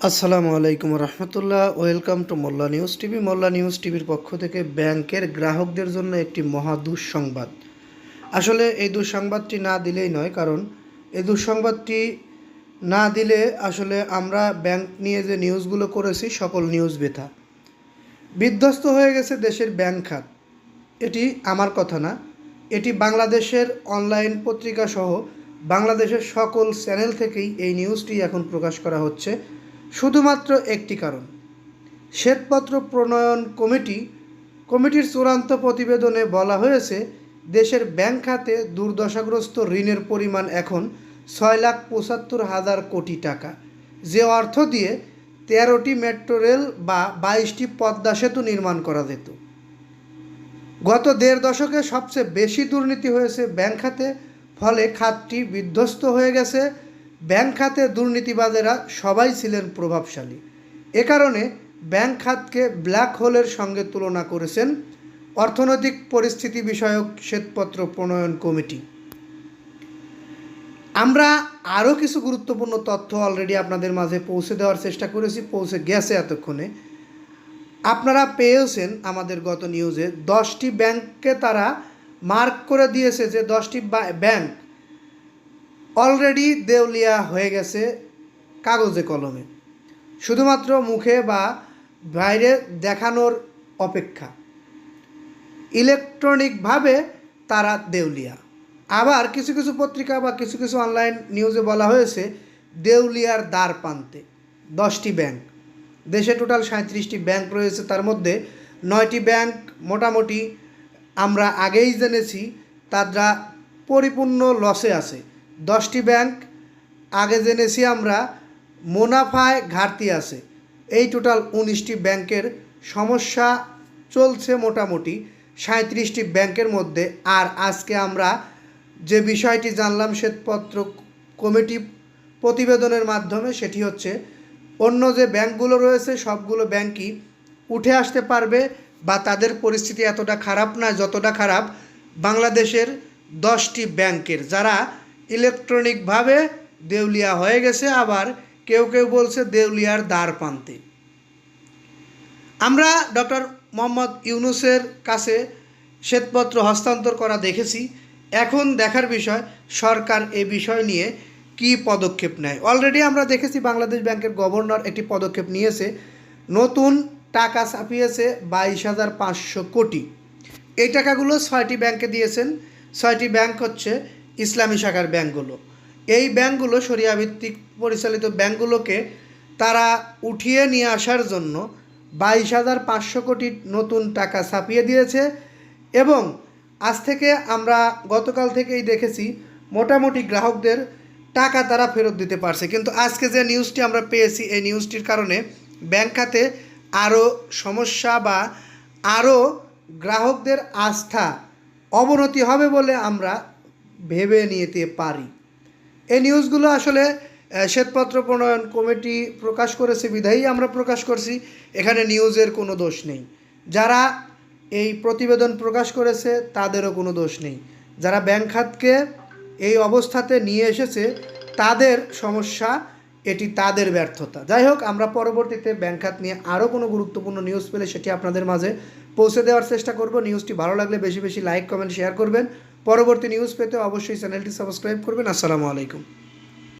আসসালামু আলাইকুম রহমতুল্লাহ। Welcome to Molla news TV. Molla news টিভির পক্ষ থেকে ব্যাংকের গ্রাহকদের জন্য একটি মহা দুঃসংবাদ। আসলে এই দুঃসংবাদটি না দিলেই নয়, কারণ এই দুঃসংবাদটি না দিলে আসলে আমরা ব্যাংক নিয়ে যে নিউজগুলো করেছি, সকল নিউজ বেথা। বিধ্বস্ত হয়ে গেছে দেশের ব্যাংক খাত। এটি আমার কথা না, এটি বাংলাদেশের অনলাইন পত্রিকা সহ বাংলাদেশের সকল চ্যানেল থেকেই এই নিউজটি এখন প্রকাশ করা হচ্ছে। শুধুমাত্র একটি কারণ। শ্বেতপত্র প্রণয়ন কমিটি, কমিটির চূড়ান্ত প্রতিবেদনে বলা হয়েছে, দেশের ব্যাংক খাতে দুর্দশাগ্রস্ত ঋণের পরিমাণ এখন ছয় লাখ পঁচাত্তর হাজার কোটি টাকা। যে অর্থ দিয়ে তেরোটি মেট্রো রেল বা বাইশটি পদ্মা সেতু নির্মাণ করা যেত। গত দেড় দশকে সবচেয়ে বেশি দুর্নীতি হয়েছে ব্যাংক খাতে, ফলে খাতটি বিধ্বস্ত হয়ে গেছে ব্যাংক খাতে দুর্নীতিবাজেরা সবাই ছিলেন প্রভাবশালী। এ কারণে ব্যাংক খাতকে ব্ল্যাক হোলের সঙ্গে তুলনা করেছেন অর্থনৈতিক পরিস্থিতি বিষয়ক শ্বেতপত্র প্রণয়ন কমিটি। আমরা আরও কিছু গুরুত্বপূর্ণ তথ্য অলরেডি আপনাদের মাঝে পৌঁছে দেওয়ার চেষ্টা করেছি, পৌঁছে গেছে এতক্ষণে। আপনারা পেয়েছেন আমাদের গত নিউজে দশটি ব্যাংককে তারা মার্ক করে দিয়েছে যে দশটি ব্যাংক অলরেডি দেউলিয়া হয়ে গেছে কাগজে কলমে। শুধুমাত্র মুখে বা বাইরে দেখানোর অপেক্ষা। ইলেকট্রনিকভাবে তারা দেউলিয়া। আবার কিছু কিছু পত্রিকা বা কিছু কিছু অনলাইন নিউজে বলা হয়েছে, দেউলিয়ার দ্বার প্রান্তে দশটি ব্যাংক। দেশে টোটাল সাঁত্রিশটি ব্যাংক রয়েছে, তার মধ্যে নয়টি ব্যাংক মোটামুটি আমরা আগেই জেনেছি, তারা পরিপূর্ণ লসে আছে। দশটি ব্যাংক, আগে জেনেছি আমরা, মুনাফায় ঘাটতি আছে। এই টোটাল উনিশটি ব্যাংকের সমস্যা চলছে মোটামুটি সাঁত্রিশটি ব্যাংকের মধ্যে। আর আজকে আমরা যে বিষয়টি জানলাম শ্বেতপত্র কমিটি প্রতিবেদনের মাধ্যমে, সেটি হচ্ছে অন্য যে ব্যাংকগুলো রয়েছে, সবগুলো ব্যাংকই উঠে আসতে পারবে বা তাদের পরিস্থিতি এতটা খারাপ না, যতটা খারাপ বাংলাদেশের দশটি ব্যাংকের। যারা ইলেকট্রনিকভাবে দেউলিয়া হয়ে গেছে, আবার কেউ কেউ বলছে দেউলিয়ার দ্বার প্রান্তে। আমরা ডক্টর মোহাম্মদ ইউনুসের কাছে শ্বেতপত্র হস্তান্তর করা দেখেছি। এখন দেখার বিষয়, সরকার এ বিষয় নিয়ে কি পদক্ষেপ নেয়? অলরেডি আমরা দেখেছি বাংলাদেশ ব্যাংকের গভর্নর একটি পদক্ষেপ নিয়েছে, নতুন টাকা ছাপিয়েছে বাইশ হাজার পাঁচশো কোটি। এই টাকাগুলো ছয়টি ব্যাংকে দিয়েছেন। ছয়টি ব্যাংক হচ্ছে ইসলামী শাখার ব্যাংকগুলো। এই ব্যাংকগুলো সরিয়াভিত্তিক পরিচালিত ব্যাংকগুলোকে তারা উঠিয়ে নিয়ে আসার জন্য বাইশ হাজার পাঁচশো কোটি নতুন টাকা ছাপিয়ে দিয়েছে এবং আজ থেকে আমরা গতকাল থেকেই দেখেছি মোটামুটি গ্রাহকদের টাকা তারা ফেরত দিতে পারছে। কিন্তু আজকে যে নিউজটি আমরা পেয়েছি, এই নিউজটির কারণে ব্যাংক খাতে আরও সমস্যা বা আরও গ্রাহকদের আস্থা অবনতি হবে বলে আমরা ভেবে নিতে পারি। এই নিউজগুলো আসলে শ্বেতপত্র প্রণয়ন কমিটি প্রকাশ করেছে, বিধায়ী আমরা প্রকাশ করছি, এখানে নিউজের কোনো দোষ নেই। যারা এই প্রতিবেদন প্রকাশ করেছে, তাদেরও কোনো দোষ নেই। যারা ব্যাংক খাতকে এই অবস্থাতে নিয়ে এসেছে, তাদের সমস্যা, এটি তাদের ব্যর্থতা। যাই হোক, আমরা পরবর্তীতে ব্যাংক খাত নিয়ে আরও কোনো গুরুত্বপূর্ণ নিউজ পেলে, সেটি আপনাদের মাঝে পৌঁছে দেওয়ার চেষ্টা করব। নিউজটি ভালো লাগলে বেশি বেশি লাইক, কমেন্ট, শেয়ার করবেন। পরবর্তী নিউজ পেতে অবশ্যই চ্যানেলটি সাবস্ক্রাইব করবেন। আসসালামু আলাইকুম।